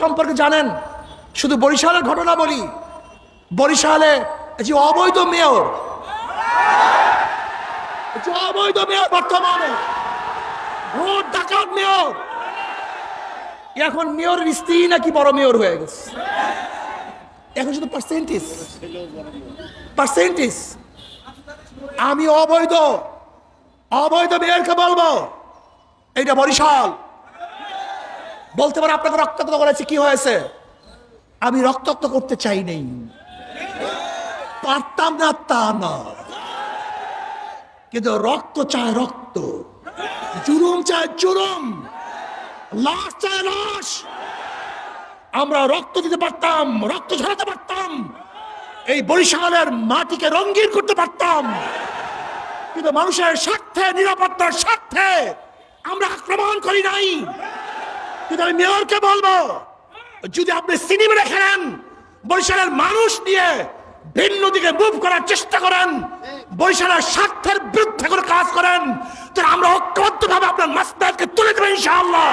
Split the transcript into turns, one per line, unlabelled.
সম্পর্কে জানেন? শুধু বরিশালের ঘটনা বলি। বরিশালে যে অবৈধ মেয়র, যে অবৈধ মেয়র বর্তমানে, ভোট ডাকাত মেয়র এখন মেয়রের স্ত্রী নাকি বড় মেয়র হয়ে গেছে? এখন শুধু পার্সেন্টেজ পার্সেন্টেজ আমি অবৈধ অবৈধ মেয়রকে বলব, এইটা বরিশাল। বলতে পারে আপনাকে রক্তাক্ত করেছে, কি হয়েছে? আমি রক্তাক্ত করতে চাই নেই। পারতাম না তা না। কিন্তু রক্ত চায় রক্ত। জুলুম চায় জুলুম। লাশ চায় লাশ। আমরা রক্ত দিতে পারতাম, রক্ত ঝরাতে পারতাম। এই বরিশালের মাটিকে রঙিন করতে পারতাম। কিন্তু মানুষের স্বার্থে, নিরাপত্তার স্বার্থে আমরা আক্রমণ করি নাই। কিন্তু আমি মেয়রকে বলব, যদি আপনি সিনেমা দেখেন বরিশালের মানুষ নিয়ে ভিন্ন দিকে মুভ করার চেষ্টা করেন, বরিশালের স্বার্থের বিরুদ্ধে করে কাজ করেন, তাহলে আমরা ঐক্যবদ্ধভাবে আপনার মাস্টারকে তুলে দেবেন ইনশাআল্লাহ।